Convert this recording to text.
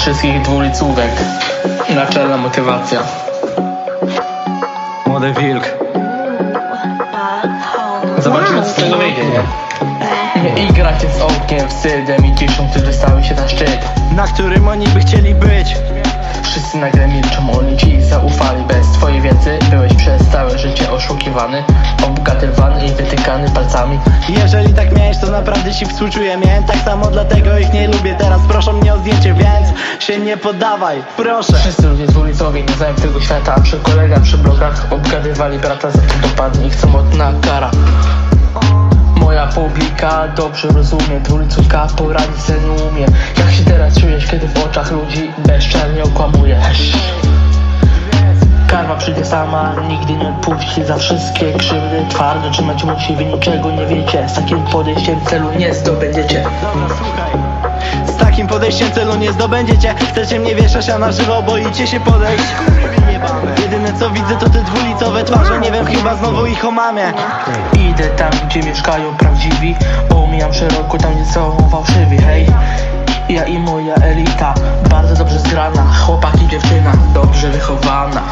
wszystkich dwulicówek. Naczelna motywacja. Młody wilk. Zobaczymy co z tego wyjdzie, nie? Igracie z ogniem, wstydem i ciszą, którzy stały się na szczyt. Na którym oni by chcieli być oszukiwany Obgatywany i wytykany palcami. Jeżeli tak miałeś, to naprawdę ci współczuję Miałem. Tak samo, dlatego ich nie lubię. Teraz proszą mnie o zdjęcie, więc się nie poddawaj Proszę. Wszyscy ludzie z ulicowi nie znają tego świata. Przy kolega, przy blogach obgadywali brata za to dopadnie ich samotna kara. Moja publika dobrze rozumie. Dwulicówka poradzi se nie umie Jak się teraz czujesz, kiedy w oczach ludzi bezczelnie okłamujesz przyjdzie sama, nigdy nie odpuści za wszystkie krzywdy. Twardo trzymać musi, wy niczego nie wiecie. Z takim podejściem celu nie zdobędziecie. Dobra, słuchaj. Z takim podejściem celu nie zdobędziecie. Chcecie mnie wieszać, a na żywo boicie się podejść. Jedyne co widzę to te dwulicowe twarze. Nie wiem, chyba znowu ich omamię Idę tam, gdzie mieszkają prawdziwi. Omijam szeroko tam, gdzie są fałszywi, hej. Ja i moja elita. Bardzo dobrze zgrana Chłopak i dziewczyna. Dobrze wychowana